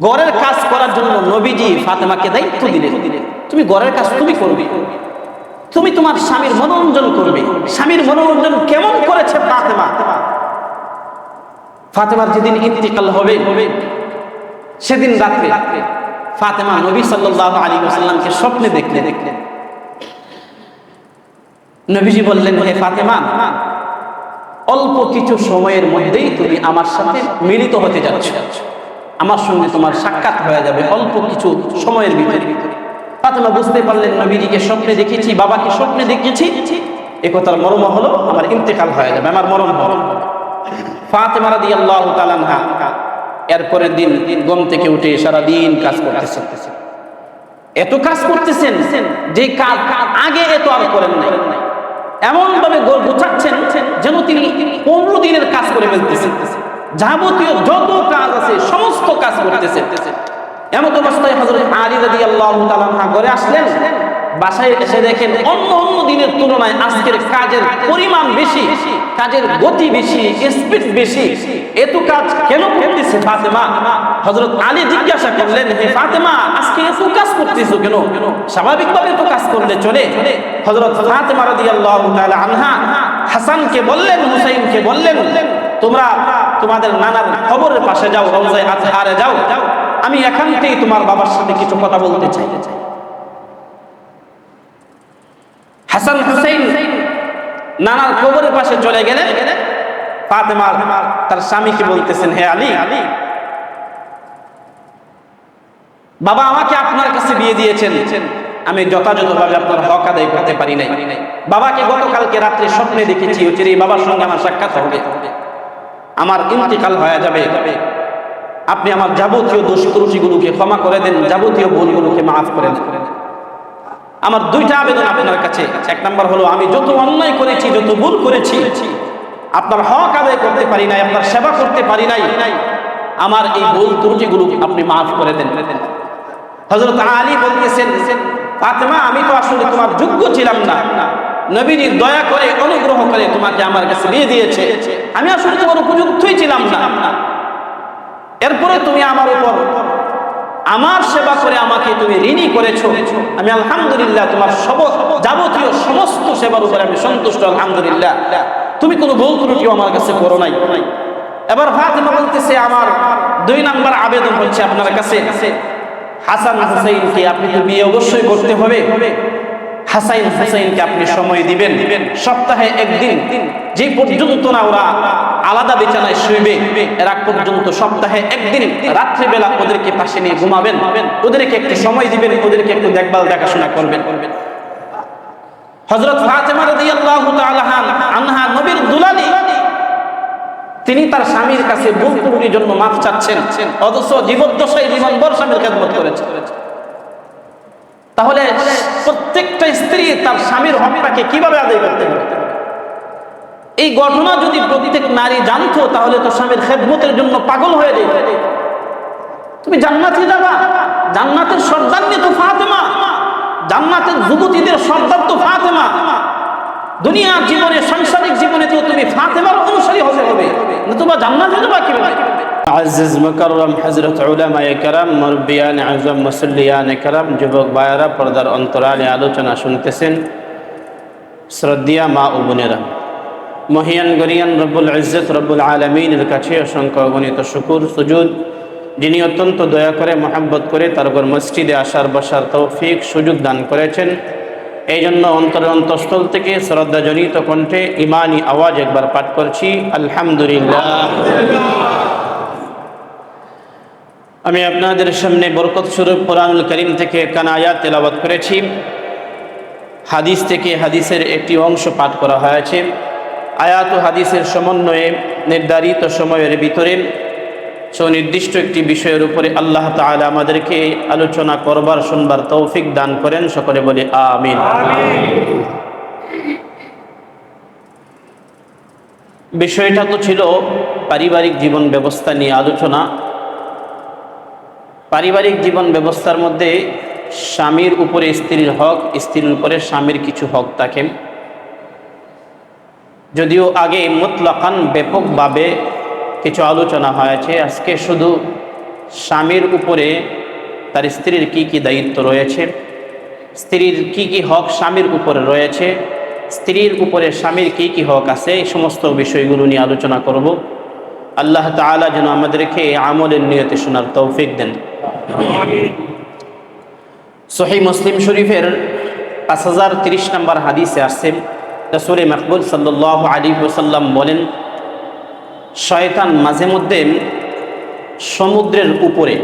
ঘরের কাজ করার জন্য নবীজি ফাতেমাকে দায়িত্ব দিলেন। তুমি ঘরের কাজ তুমি করবে। তুমি তোমার স্বামীর মনোরঞ্জন করবে। স্বামীর মনোরঞ্জন কেমন করেছে ফাতেমা? ফাতেমার যেদিন ইন্তিকাল হবে, সেদিন রাত্রে ফাতেমা নবী সাল্লাল্লাহু আলী ওয়াসাল্লামকে স্বপ্নে দেখলে দেখলেন। নবীজি বললেন, হে ফাতেমা, অল্প কিছু সময়ের মধ্যেই তুমি আমার সাথে মিলিত হতে যাচ্ছ। আমার সঙ্গে তোমার সাক্ষাৎ হয়ে যাবে অল্প কিছু সময়ের ভিতরে। ফাতেমা বুঝতে পারলেন, নবীজিকে স্বপ্নে দেখেছি, বাবাকে স্বপ্নে দেখেছি। এ কথার মর্ম হলো, আমার ইন্তেকাল হয়ে যাবে, আমার মরণ হলো ফাতেমা রাদিয়াল্লাহু তাআলা আনহা এরপরের দিন গম থেকে উঠে সারা দিন কাজ করতেছেন এত কাজ করতেছেন যে কাজ আগে এত আর করেন নাই। এমন ভাবে গোছাচ্ছেন যেন তিনি পনেরো দিনের কাজ করে ফেলতেছেন। যাবতীয় যত কাজ আছে, সমস্ত কাজ করতেছেন এমন অবস্থায় হজরত আলী রাদি আল্লাহ ঘরে আসলেন। বাসায় এসে দেখেন অন্য অন্য দিনের তুলনায় আজকের কাজের পরিমাণ বেশি, কাজের গতি বেশি স্পিড বেশি। এত কাজ কেন করতেছে ফাতেমা? হজরত আলী জিজ্ঞাসা করলেন, হে ফাতেমা, আজকে এত কাজ করতেছো কেন? স্বাভাবিকভাবে তো কাজ করলে চলে। হজরত ফাতেমা রাদিয়াল্লাহু তাআলা আনহা হাসানকে বললেন, হুসাইনকে বললেন, তোমরা তোমাদের নানার খবরের পাশে যাও রওজায় আজহারে যাও। আমি এখানতেই তোমার বাবার সাথে কিছু কথা বলতে চাই। হাসান হুসাইন নানার কবরের পাশে চলে গেলে ফাতেমা তার স্বামীকে বলতেছেন, হে আলী, বাবা আমাকে আপনার কাছে বিয়ে দিয়েছেন। আমি যথাযথভাবে আপনার হক আদায় করতে পারি নাই। বাবাকে গতকালকে রাত্রে স্বপ্নে দেখেছি। এই বাবার সঙ্গে আমার সাক্ষাৎ হবে। আমার ইন্তিকাল হয়ে যাবে। আপনি আমার যাবতীয় দোষ ত্রুটিগুলোকে ক্ষমা করে দেন, যাবতীয় ভুলগুলোকে মাফ করে দেন। আমার দুইটা আবেদন আপনার কাছে। এক নাম্বার হলো, আমি যত অন্যায় করেছি, যত ভুল করেছি, আপনার হক আদায় করতে পারি নাই, আপনার সেবা করতে পারি নাই, আমার এই ভুল ত্রুটিগুলো আপনি মাফ করে দেন। হজরত আলী বলতেছেন, ফাতেমা, আমি তো আসলে তোমার যোগ্য ছিলাম না। নবীজি দয়া করে অনুগ্রহ করে তোমাকে আমার কাছে বিয়ে দিয়েছে। আমি আসলে তোমার উপযুক্তই ছিলাম না। এরপরে তুমি আমার উপর আমার সেবা করে আমাকে তুমি ঋণী করেছ। আমি আলহামদুলিল্লাহ তোমার সব যাবতীয় সমস্ত সেবার উপরে আমি সন্তুষ্ট, আলহামদুলিল্লাহ। তুমি কোনো ভুল ত্রুটিও আমার কাছে করো নাই। এবার ফাতেমা বলতেছে, আমার দুই নাম্বার আবেদন হচ্ছে আপনার কাছে। হাসান হুসাইনকে আপনি বিয়ে অবশ্যই করতে হবে। হাসাইন হুসাইনকে আপনি সময় দিবেন। সপ্তাহে একদিন। যে পর্যন্ত না ওরা আলাদা বিছানায় শুইবে, এর পর্যন্ত সপ্তাহে একদিন রাত্রিবেলা ওদেরকে পাশে নিয়ে ঘুমাবেন। ওদেরকে একটু সময় দিবেন, ওদেরকে একটু দেখভাল দেখাশোনা করবেন। হজরত ফাতেমা রাদিয়াল্লাহু তাআলা আনহা, নবীর দুলালি, তিনি তার স্বামীর কাছে ভুল জন্য মাফ চাচ্ছেন, অথচ জীবদ্দশায় জীবনভর স্বামীর খেদমত করেছে তাহলে প্রত্যেকটা স্ত্রী তার স্বামীর হকটাকে কীভাবে আদায় করতে এই ঘটনা যদি প্রত্যেক নারী জানতো, তাহলে তো স্বামীর খেদমতের জন্য পাগল হয়ে যেত। তুমি জান্নাতে যাবা। জান্নাতের সর্দান্নি তো ফাতেমা। জান্নাতের যুবতীদের সর্দার তো ফাতেমা। দুনিয়ার জীবনে, সাংসারিক জীবনে তো তুমি ফাতেমার অনুসারী হতে হবে। নতুবা জান্নাতে যাবা কীভাবে? আজিজ মুকাররম হজরত উলামায়ে কেরাম মুরব্বিয়ান আজম মুসল্লিয়ান কেরাম, যুবক ভাইয়েরা পর্দার অন্তরালে আলোচনা শুনতেছেন শ্রদ্ধিয়া মা ও বোনেরা। মহিয়ান গরিয়ান রব্বুল ইজ্জত রব্বুল আলমিনের কাছে অসংখ্য অগণিত শুকুর, সুজুদ, যিনি অত্যন্ত দয়া করে, মোহাব্বত করে তার উপর মসজিদে আসার, বসার তৌফিক, সুযোগ দান করেছেন। এই জন্য অন্তরের অন্তঃস্থল থেকে শ্রদ্ধাজনিত কণ্ঠে ইমানি আওয়াজ একবার পাঠ করছি। আলহামদুলিল্লাহ। আমি আপনাদের সামনে বরকত স্বরূপ কোরআনুল করিম থেকে কানায়াত তেলাওয়াত করেছি। হাদিস থেকে হাদিসের একটি অংশ পাঠ করা হয়েছে। আয়াত ও হাদিসের সমন্বয়ে নির্ধারিত সময়ের ভিতরে সুনির্দিষ্ট একটি বিষয়ের উপরে আল্লাহ তাআলা আমাদেরকে আলোচনা করবার, শুনবার তৌফিক দান করেন। সকলে বলে আমিন। বিষয়টা তো ছিল পারিবারিক জীবন ব্যবস্থা নিয়ে আলোচনা। পারিবারিক জীবন ব্যবস্থার মধ্যে স্বামীর উপরে স্ত্রীর হক, স্ত্রীর উপরে স্বামীর কিছু হক থাকে। যদিও আগে মুতলাকান ব্যাপকভাবে কিছু আলোচনা হয়েছে, আজকে শুধু স্বামীর উপরে তার স্ত্রীর কি কি দায়িত্ব রয়েছে, স্ত্রীর কি কি হক স্বামীর উপরে রয়েছে, স্ত্রীর উপরে স্বামীর কি কি হক আছে, এই সমস্ত বিষয়গুলো নিয়ে আলোচনা করব। আল্লাহ তাআলা যেন আমাদেরকে আমলের নিয়তে শোনার তৌফিক দেন। সহি মুসলিম শরীফের পাঁচ হাজার তিরিশ নম্বর হাদিসে আসছেন রসুল মকবুল সাল্লাহ আলী ওসাল্লাম বলেন, শয়তান মাঝে মধ্যে সমুদ্রের উপরে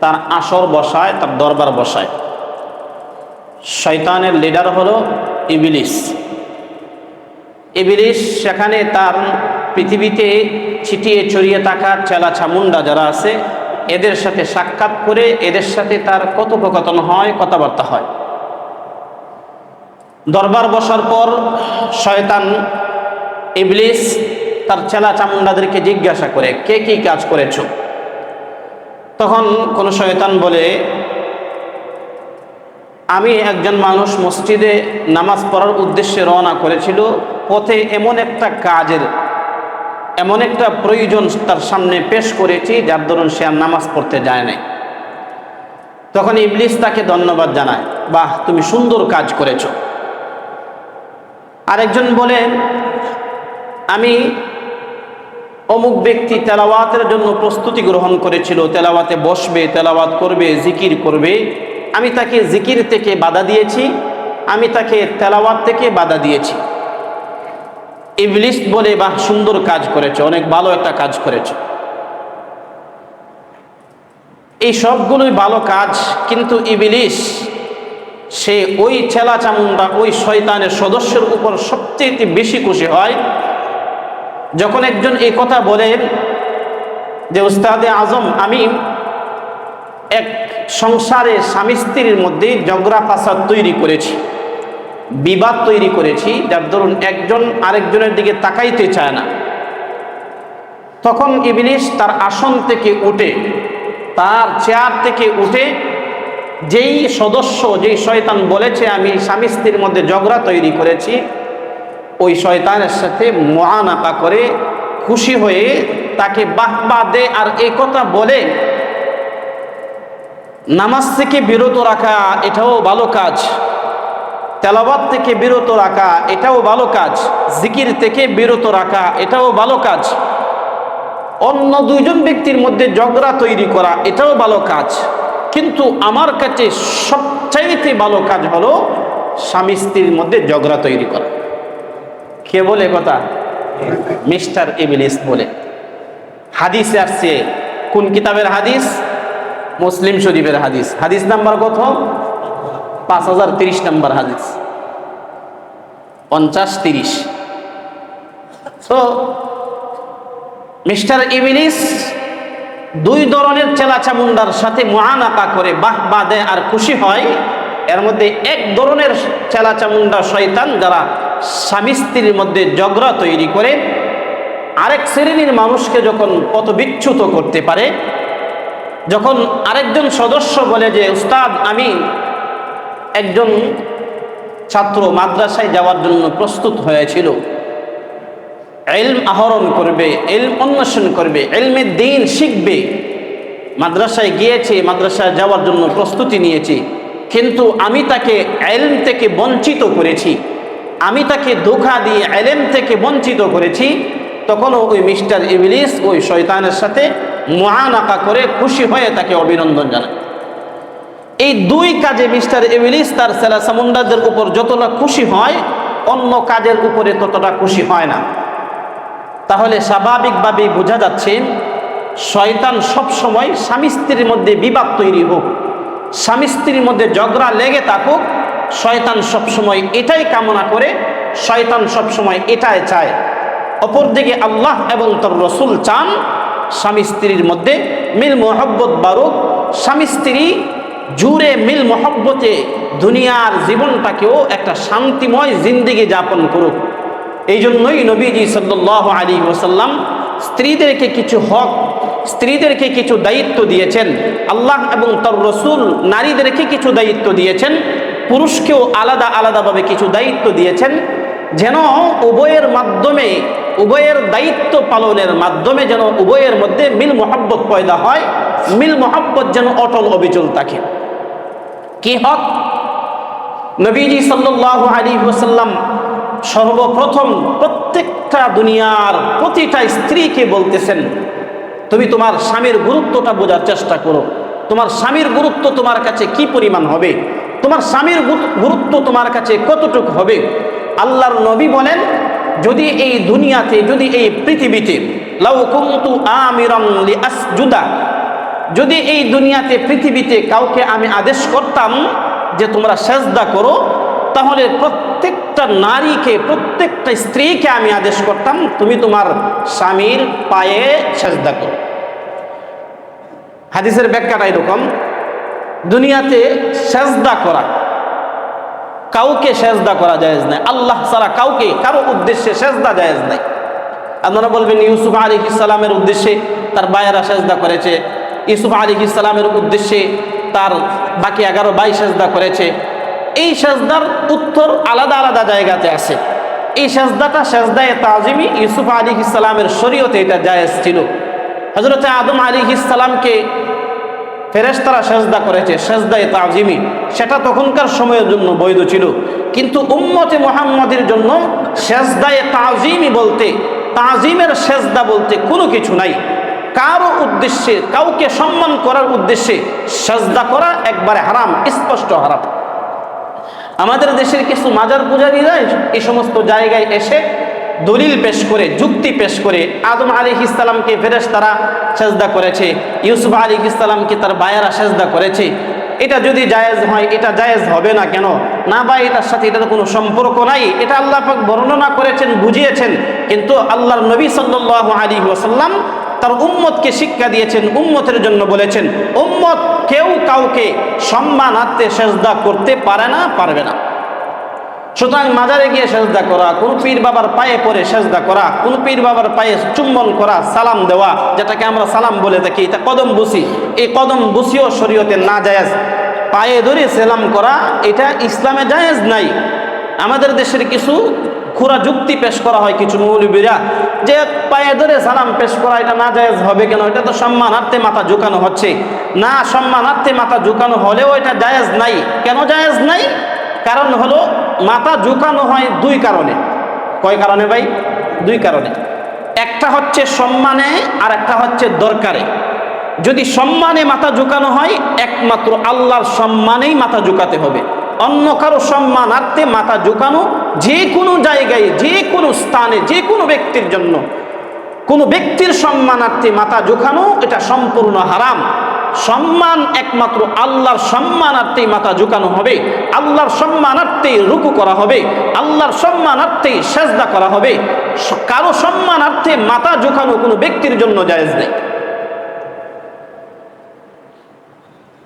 তার আসর বসায়, তার দরবার বসায়। শয়তানের লিডার হলো ইবিলিস। ইবিলিস সেখানে তার পৃথিবীতে ছিটিয়ে ছড়িয়ে থাকা চেলা চামুন্ডা যারা আছে এদের সাথে সাক্ষাৎ করে এদের সাথে তার কথোপকথন হয়, কথাবার্তা হয়। দরবার বসার পর শয়তান ইবলিস তার চেলা চামুন্ডাদেরকে জিজ্ঞাসা করে, কে কি কাজ করেছ? তখন কোন শয়তান বলে, আমি একজন মানুষ মসজিদে নামাজ পড়ার উদ্দেশ্যে রওনা করেছিল, পথে এমন একটা কাজের এমন একটা প্রয়োজন তার সামনে পেশ করেছি, যার দরুন সে আর নামাজ পড়তে যায় নাই। তখন ইবলিস তাকে ধন্যবাদ জানায়, বাহ, তুমি সুন্দর কাজ করেছ। আরেকজন বলেন, আমি অমুক ব্যক্তি তেলাওয়াতের জন্য প্রস্তুতি গ্রহণ করেছিল, তেলাওয়াতে বসবে, তেলাওয়াত করবে, জিকির করবে। আমি তাকে জিকির থেকে বাধা দিয়েছি, আমি তাকে তেলাওয়াত থেকে বাধা দিয়েছি। ইবলিস বলে, বাহ, সুন্দর কাজ করেছে, অনেক ভালো একটা কাজ করেছে। এই সবগুলোই ভালো কাজ, কিন্তু ইবলিস, সে ওই ছেলা চামুন্ডা ওই শয়তানের সদস্যের উপর সবচেয়ে বেশি খুশি হয়। যখন একজন এই কথা বলেন যে, উস্তাদে আজম, আমি এক সংসারে স্বামী স্ত্রীর মধ্যে জগরা ফাসাদ তৈরি করেছি। বিবাদ তৈরি করেছি যার ধরুন একজন আরেকজনের দিকে তাকাইতে চায় না। তখন ইবলিশ তার আসন থেকে উঠে, তার চেয়ার থেকে উঠে যেই সদস্য, যেই শয়তান বলেছে, আমি স্বামী স্ত্রীর মধ্যে ঝগড়া তৈরি করেছি। ওই শয়তানের সাথে মহানাকা করে খুশি হয়ে তাকে বাহবা দে আর এই কথা বলে, নামাজ থেকে বিরত রাখা, এটাও ভালো কাজ। তেলাবাদ থেকে বিরত রাখা, এটাও ভালো কাজ। জিকির থেকে বিরত রাখা, এটাও ভালো কাজ। অন্য দুইজন ব্যক্তির মধ্যে ঝগড়া তৈরি করা, এটাও ভালো কাজ। কিন্তু আমার কাছে সবচাইতে ভালো কাজ হলো স্বামী স্ত্রীর মধ্যে ঝগড়া তৈরি করা। কে বলে কথা? মিস্টার এবিলিস বলে। হাদিসে আসছে, কোন কিতাবের হাদিস? মুসলিম শরীফের হাদিস। হাদিস নাম্বার কত? পাঁচ হাজার তিরিশ নম্বর হাদিস। পঞ্চাশ, তিরিশ। তো মিস্টার ইবিলিস দুই ধরনের চেলা চামুন্ডার সাথে মহানাকা করে বাহ বা দেয় আর খুশি হয়। এর মধ্যে এক ধরনের চেলা চামুন্ডা শয়তান যারা স্বামী স্ত্রীর মধ্যে ঝগড়া তৈরি করে, আরেক শ্রেণির মানুষকে যখন পথবিচ্যুত করতে পারে, যখন আরেকজন সদস্য বলে যে, উস্তাদ, আমি একজন ছাত্র মাদ্রাসায় যাওয়ার জন্য প্রস্তুত হয়েছিল। এলম আহরণ করবে, এলম অন্বেষণ করবে, এলমের দিন শিখবে। মাদ্রাসায় গিয়েছে, মাদ্রাসায় যাওয়ার জন্য প্রস্তুতি নিয়েছি। কিন্তু আমি তাকে এলম থেকে বঞ্চিত করেছি। আমি তাকে ধোকা দিয়ে এলেম থেকে বঞ্চিত করেছি। তখনও ওই মিস্টার ইবলিস ওই শয়তানের সাথে মহানাকা করে খুশি হয়ে তাকে অভিনন্দন জানায়। এই দুই কাজে মিস্টার ইবলিস তার সেলা সামুন্ডাদের উপর যতটা খুশি হয়, অন্য কাজের উপরে ততটা খুশি হয় না। তাহলে স্বাভাবিকভাবেই বোঝা যাচ্ছে, শয়তান সবসময় স্বামী স্ত্রীর মধ্যে বিবাদ তৈরি হোক, স্বামী স্ত্রীর মধ্যে ঝগড়া লেগে থাকুক, শয়তান সবসময় এটাই কামনা করে, শয়তান সবসময় এটাই চায়। অপরদিকে আল্লাহ এবং তোর রসুল চান, স্বামী স্ত্রীর মধ্যে মিল মোহব্বত বারুক স্বামী স্ত্রী জুড়ে মিল মোহব্বতে দুনিয়ার জীবনটাকেও একটা শান্তিময় জিন্দিগি যাপন করুক। এই জন্যই নবীজি সাল্লাহ আলী ওসাল্লাম স্ত্রীদেরকে কিছু হক, স্ত্রীদেরকে কিছু দায়িত্ব দিয়েছেন। আল্লাহ এবং তার রসুল নারীদেরকে কিছু দায়িত্ব দিয়েছেন। পুরুষকেও আলাদা আলাদাভাবে কিছু দায়িত্ব দিয়েছেন। যেন উভয়ের মাধ্যমে, উভয়ের দায়িত্ব পালনের মাধ্যমে যেন উভয়ের মধ্যে মিল মোহাব্বত পয়দা হয়, মিল মোহাব্বত যেন অটল অবিচল থাকে। কি হক? নবীজি সাল্লাল্লাহু আলাইহি ওয়াসাল্লাম সর্বপ্রথম প্রত্যেকটা দুনিয়ার প্রতিটা স্ত্রীকে বলতেছেন, তুমি তোমার স্বামীর গুরুত্বটা বোঝার চেষ্টা করো। তোমার স্বামীর গুরুত্ব তোমার কাছে কি পরিমাণ হবে? তোমার স্বামীর গুরুত্ব তোমার কাছে কতটুকু হবে? আল্লাহর নবী বলেন, যদি এই দুনিয়াতে, যদি এই পৃথিবীতে, লাউ কুনতু আমিরান লিআসজুদা যদি এই দুনিয়াতে, পৃথিবীতে কাউকে আমি আদেশ করতাম যে তোমরা সেজদা করো, তাহলে প্রত্যেকটা নারীকে, প্রত্যেকটা স্ত্রীকে আমি আদেশ করতাম, তুমি তোমার স্বামীর পায়ে সেজদা করো। হাদিসের ব্যাখ্যাটা এরকম, দুনিয়াতে সেজদা করা, কাউকে সেজদা করা জায়েজ নাই। আল্লাহ ছাড়া কাউকে, কারও উদ্দেশ্যে সেজদা জায়েজ নাই। আপনারা বলবেন, ইউসুফ আলী ইসলামের উদ্দেশ্যে তার বায়েরা সেজদা করেছে। ইউসুফ আলী ইসলামের উদ্দেশ্যে তার বাকি এগারো বাই সেজদা করেছে। এই সেজদার উত্তর আলাদা আলাদা জায়গাতে আছে। এই সেজদাটা সেজদায় তাজিমি ইউসুফ আলী ইসলামের শরীয়তে এটা জায়েজ ছিল। হজরত আদম আলী ইসলামকে ফেরেশতারা সেজদা করেছে, সেজদায় তাজিমি। সেটা তখনকার সময়ের জন্য বৈধ ছিল। কিন্তু উম্মতে মোহাম্মদের জন্য সেজদায় তাজিমি বলতে, তাজিমের সেজদা বলতে কোনো কিছু নাই। কারও উদ্দেশ্যে, কাউকে সম্মান করার উদ্দেশ্যে সাজদা করা একবারে হারাম, স্পষ্ট হারাম। আমাদের দেশের কিছু মাজার পূজারীরা এই সমস্ত জায়গায় এসে দলিল পেশ করে, যুক্তি পেশ করে আদম আলী ইসলামকে ফেরেস তারা সেজদা করেছে, ইউসুফ আলী ইসলামকে তার বায়েরা সেজদা করেছে। এটা যদি জায়েজ হয়, এটা জায়েজ হবে না কেন? না বা এটার সাথে এটার কোনো সম্পর্ক নাই। এটা আল্লাহ বর্ণনা করেছেন, বুঝিয়েছেন। কিন্তু আল্লাহর নবী সাল্লাল্লাহু আলাইহি ওয়াসাল্লাম তার উম্মতকে শিক্ষা দিয়েছেন, উম্মতের জন্য বলেছেন, উম্মত কেউ কাউকে সম্মানার্থে সেজদা করতে পারে না, পারবে না। সুতরাং মাজারে গিয়ে সেজদা করা, কোন পীর বাবার পায়ে পরে সেজদা করা, কোন পীর বাবার পায়ে চুম্বন করা, সালাম দেওয়া, যেটাকে আমরা সালাম বলে থাকি, এটা কদম বুসি। এই কদম বুসিও শরীয়তে না জায়েজ পায়ে ধরে সালাম করা, এটা ইসলামে জায়েজ নাই। আমাদের দেশের কিছু খুরা যুক্তি পেশ করা হয় কিছু মৌলবীরা যে পায়ে ধরে সালাম পেশ করা এটা না জায়েজ হবে কেন? এটা তো সম্মানার্থে মাথা ঝুঁকানো হচ্ছে। না, সম্মানার্থে মাথা ঝুঁকানো হলেও এটা জায়েজ নাই। কেন জায়েজ নাই? কারণ হলো মাথা ঝুঁকানো হয় দুই কারণে। কয় কারণে ভাই? দুই কারণে। একটা হচ্ছে সম্মানে আর একটা হচ্ছে দরকারে। যদি সম্মানে মাথা ঝুঁকানো হয়, একমাত্র আল্লাহর সম্মানেই মাথা ঝুঁকাতে হবে। অন্য কারও সম্মানার্থে মাথা ঝুঁকানো যে কোনো জায়গায়, যে কোনো স্থানে, যে কোনো ব্যক্তির জন্য, কোনো ব্যক্তির সম্মানার্থে মাথা ঝুঁকানো, এটা সম্পূর্ণ হারাম। সম্মান একমাত্র আল্লাহর সম্মানার্থেই মাথা ঝুঁকানো হবে। আল্লাহর সম্মানার্থেই রুকু করা হবে। আল্লাহর সম্মানার্থেই সেজদা করা হবে। কারও সম্মানার্থে মাথা ঝুঁকানো কোনো ব্যক্তির জন্য জায়েজ নেই।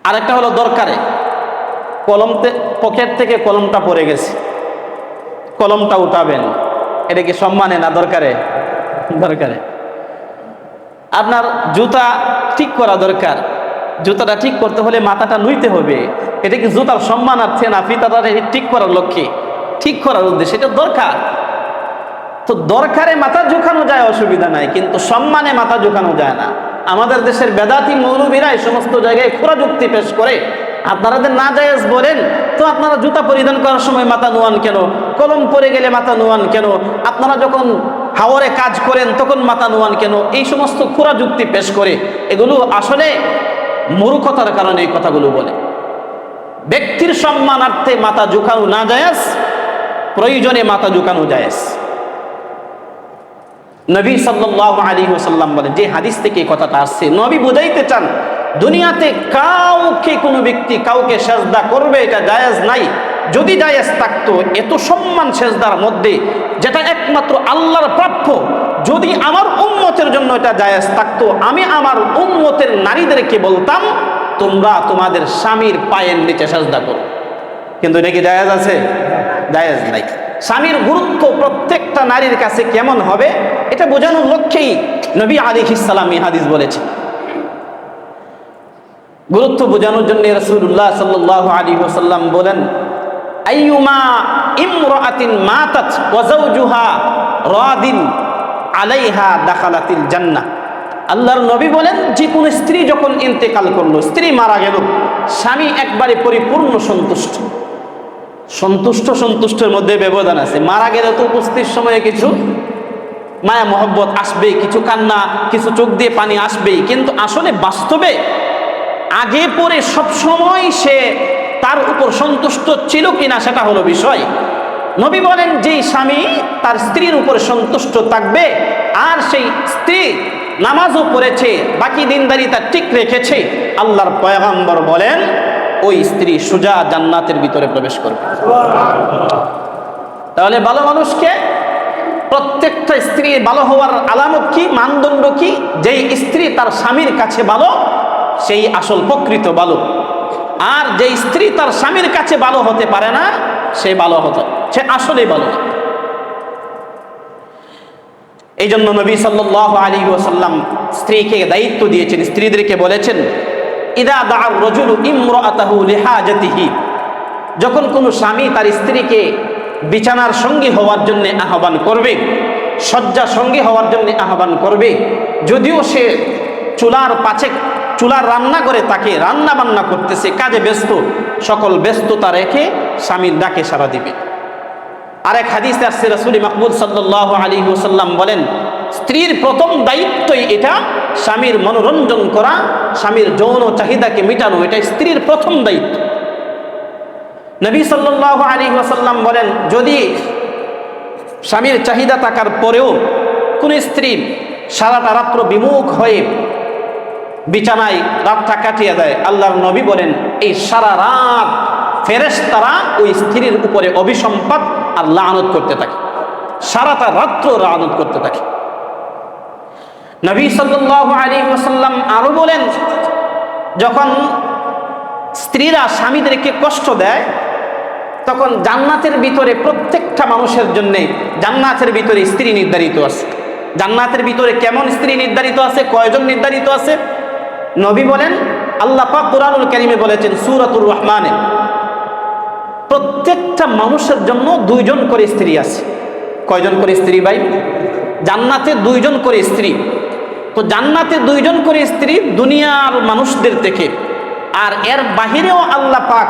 আরেকটা হলো দরকারে। কলম পকেট থেকে কলমটা পড়ে গেছে। কলমটা উঠাবেন। এটা কি সম্মানে না দরকারে? দরকারে। আপনার জুতা ঠিক করা দরকার। জুতাটা ঠিক করতে হলে মাথাটা নুইতে হবে। এটা কি জুতার সম্মানার্থে না ফিতাটা ঠিক করার লক্ষ্যে। ঠিক করার উদ্দেশ্যে। এটা দরকার। তো দরকারে মাথা ঝুঁকানো যায়, অসুবিধা নাই। কিন্তু সম্মানে মাথা ঝুঁকানো যায় না। আমাদের দেশের বেদাতি মৌলবীরা এই সমস্ত জায়গায় খোরা যুক্তি পেশ করে। আপনারা না জায়েজ বলেন, তো আপনারা জুতা পরিধান করার সময় মাথা নোয়ান কেন? কলম পরে গেলে মাথা নোয়ান কেন? আপনারা যখন হাওয়ারে কাজ করেন, তখন মাথা নোয়ান কেন? এই সমস্ত খোরা যুক্তি পেশ করে, এগুলো আসলে মূর্খতার কারণে এই কথাগুলো বলে। ব্যক্তির সম্মানার্থে মাথা ঝুঁকানো না জায়েজ প্রয়োজনে মাথা ঝুঁকানো জায়েজ। নবী সাল্লাল্লাহু আলাইহি ওয়াসাল্লাম বলেন, যে হাদিস থেকে এই কথাটা আসছে। নবী বুঝাইতে চান দুনিয়াতে কাউকে কোনো ব্যক্তি কাউকে সেজদা করবে, এটা জায়েজ নাই। যদি জায়েজ থাকতো, এত সম্মান সেজদার মধ্যে, যেটা একমাত্র আল্লাহর প্রাপ্য, যদি আমার উম্মতের জন্য এটা জায়েজ থাকতো, আমি আমার উম্মতের নারীদেরকে বলতাম, তোমরা তোমাদের স্বামীর পায়ের নিচে সেজদা করো। কিন্তু এটা কি জায়েজ আছে? জায়েজ নাই। স্বামীর গুরুত্ব প্রত্যেকটা নারীর কাছে কেমন হবে, এটা বোঝানোর লক্ষ্যেই নবী আলী ইসালাম এই হাদিস বলেছে গুরুত্ব বোঝানোর জন্য রসুল্লাহ সাল্লাহ আলী ওসাল্লাম বলেন, আইয়ুমা আলাইহা আল্লাহর নবী বলেন স্ত্রী যখন ইন্তেকাল করল, স্ত্রী মারা স্বামী একবারে পরিপূর্ণ সন্তুষ্ট। সন্তুষ্ট সন্তুষ্টের মধ্যে ব্যবধান আছে। মারা গেলে তো উপস্থিত সময়ে কিছু মায়া মহব্বত আসবে কিছু কান্না, কিছু চোখ দিয়ে পানি আসবেই, কিন্তু আসলে বাস্তবে আগে পরে সবসময় সে তার উপর সন্তুষ্ট ছিল কিনা সেটা হলো বিষয়। নবী বলেন, যেই স্বামী তার স্ত্রীর উপর সন্তুষ্ট থাকবে, আর সেই স্ত্রী নামাজও পড়েছে, বাকি দিনদারি তার ঠিক রেখেছে, আল্লাহর পয়গাম্বর বলেন, ওই স্ত্রী সুজা জান্নাতের ভিতরে প্রবেশ করবে। তাহলে ভালো মানুষকে প্রত্যেকটা স্ত্রী ভালো হওয়ার আলামত কি, মানদণ্ড কি? যেই স্ত্রী তার স্বামীর কাছে ভালো সেই আসল প্রকৃত ভালো আর যে স্ত্রী তার স্বামীর কাছে ভালো হতে পারে না, সে ভালো হতে সে আসলেই ভালো না এই জন্য নবী সাল্লাহ আলী ওসাল্লাম স্ত্রীকে দায়িত্ব দিয়েছেন, স্ত্রীদেরকে বলেছেন, ইদা দার রজুল ইমরাতাহু লিহাজাতিহি। যখন কোনো স্বামী তার স্ত্রীকে বিছানার সঙ্গী হওয়ার জন্য আহ্বান করবে, শয্যা সঙ্গী হওয়ার জন্য আহ্বান করবে, যদিও সে চুলার পাছে চুলার রান্না করে তাকে রান্না বান্না করতেছে, কাজে ব্যস্ত। সকল ব্যস্ততা রেখে স্বামীর ডাকে সারা দিবে। আরেক হাদিস আসছে, রাসুল মাকবুল সাল্লাহ আলী ওসাল্লাম বলেন, স্ত্রীর প্রথম দায়িত্বই এটা স্বামীর মনোরঞ্জন করা, স্বামীর যৌন চাহিদাকে মেটানো, এটা স্ত্রীর প্রথম দায়িত্ব। নবী সাল্লাহ আলী ওসাল্লাম বলেন, যদি স্বামীর চাহিদা থাকার পরেও কোন স্ত্রী সারাটা রাত্র বিমুখ হয়ে বিছানায় রাতটা কাটিয়ে দেয়। আল্লাহর নবী বলেন, এই সারা রাত ফেরেশতারা ওই স্ত্রীর উপরে অভিসম্পাদ আর লানত করতে থাকে। সারাটা রাত্র লানত করতে থাকে। নবী সাল্লাল্লাহু আলাইহি ওয়াসাল্লাম আরও বলেন, যখন স্ত্রীরা স্বামীদেরকে কষ্ট দেয়, তখন জান্নাতের ভিতরে প্রত্যেকটা মানুষের জন্যে জান্নাতের ভিতরে স্ত্রী নির্ধারিত আছে। জান্নাতের ভিতরে কেমন স্ত্রী নির্ধারিত আছে, কয়জন নির্ধারিত আছে? নবী বলেন, আল্লাহ পাক কুরআনুল কারীমে বলেছেন সূরাতুর রহমানে, প্রত্যেকটা মানুষের জন্য দুইজন করে স্ত্রী আছে। কয়জন করে স্ত্রী ভাই? জান্নাতে দুইজন করে স্ত্রী। তো জান্নাতে দুইজন করে স্ত্রী দুনিয়ার মানুষদের থেকে। আর এর বাহিরেও আল্লাহ পাক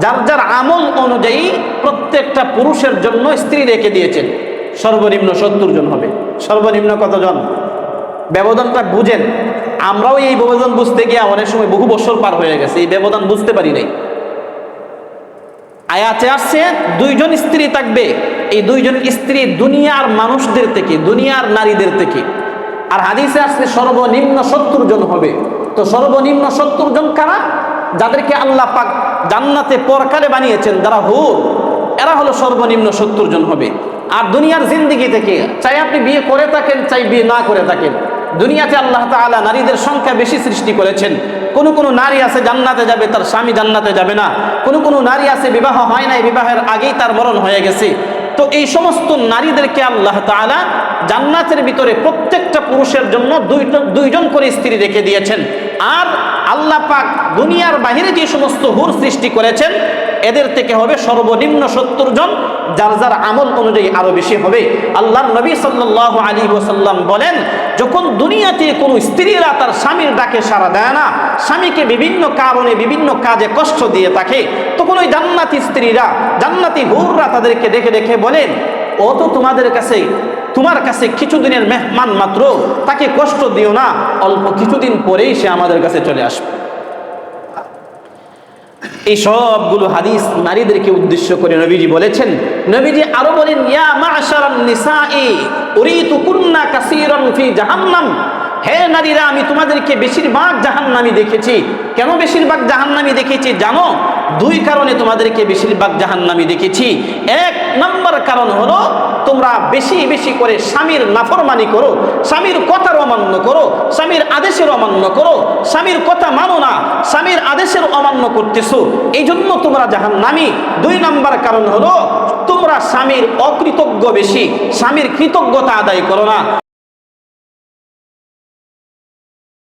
যার যার আমল অনুযায়ী প্রত্যেকটা পুরুষের জন্য স্ত্রী রেখে দিয়েছেন। সর্বনিম্ন সত্তর জন হবে। সর্বনিম্ন কতজন? ব্যবধানটা বুঝেন। আমরাও এই ব্যবধান বুঝতে গিয়ে অনেক সময় বহু বছর পার হয়ে গেছে, এই ব্যবধান বুঝতে পারি নাই। আয়াতে আসছে, দুইজন স্ত্রী থাকবে। এই দুইজন স্ত্রী দুনিয়ার মানুষদের থেকে, দুনিয়ার নারীদের থেকে। আর হাদিসে আসছে, সর্বনিম্ন সত্তর জন হবে। তো সর্বনিম্ন সত্তর জন কারা? যাদেরকে আল্লাহ পাক জান্নাতে পরকালে বানিয়েছেন, যারা হুর, এরা হলো সর্বনিম্ন সত্তর জন হবে। আর দুনিয়ার জিন্দিগি থেকে, চাই আপনি বিয়ে করে থাকেন, চাই বিয়ে না করে থাকেন। দুনিয়াতে আল্লাহ তাআলা নারীদের সংখ্যা বেশি সৃষ্টি করেছেন। কোনো কোনো নারী আছে জান্নাতে যাবে, তার স্বামী জান্নাতে যাবে না। কোনো কোনো নারী আছে, বিবাহ হয় নাই, বিবাহের আগেই তার মরণ হয়ে গেছে। তো এই সমস্ত নারীদেরকে আল্লাহ তাআলা জান্নাতের ভিতরে প্রত্যেকটা পুরুষের জন্য দুইজন করে স্ত্রী রেখে দিয়েছেন। আর আল্লাহ পাক দুনিয়ার বাহিরে যে সমস্ত হুর সৃষ্টি করেছেন এদের থেকে হবে সর্বনিম্ন সত্তর জন, যার যার আমল অনুযায়ী আরও বেশি হবে। আল্লাহর নবী সাল্লাহ আলী ওসাল্লাম বলেন, যখন দুনিয়াতে কোনো স্ত্রীরা তার স্বামীর ডাকে সাড়া দেয় না, স্বামীকে বিভিন্ন কারণে বিভিন্ন কাজে কষ্ট দিয়ে থাকে, তখন ওই জান্নাতি স্ত্রীরা, জান্নাতি হুররা তাদেরকে দেখে দেখে বলেন ও তো তোমাদের কাছে, তোমার কাছে কিছুদিনের মেহমান মাত্র, তাকে কষ্ট দিও না, অল্প কিছুদিন পরেই সে আমাদের কাছে চলে আসবে। এই সবগুলো হাদিস নারীদেরকে উদ্দেশ্য করে নবীজি বলেছেন। নবীজি আরও বলেন জাহান্নাম। হে নারীরা, আমি তোমাদেরকে বেশিরভাগ জাহান্নামি দেখেছি। কেন বেশিরভাগ জাহান্নামি দেখেছি? জানো দুই কারণে তোমাদেরকে বেশিরভাগ জাহান্নামি দেখেছি। এক নম্বর কারণ হলো, তোমরা বেশি বেশি করে স্বামীর নাফরমানি করো, স্বামীর কথার অমান্য করো, স্বামীর আদেশের অমান্য করো, স্বামীর কথা মানো না, স্বামীর আদেশের অমান্য করতেছো। এই জন্য তোমরা জাহান্নামি। দুই নম্বর কারণ হলো, তোমরা স্বামীর অকৃতজ্ঞ বেশি, স্বামীর কৃতজ্ঞতা আদায় করো না।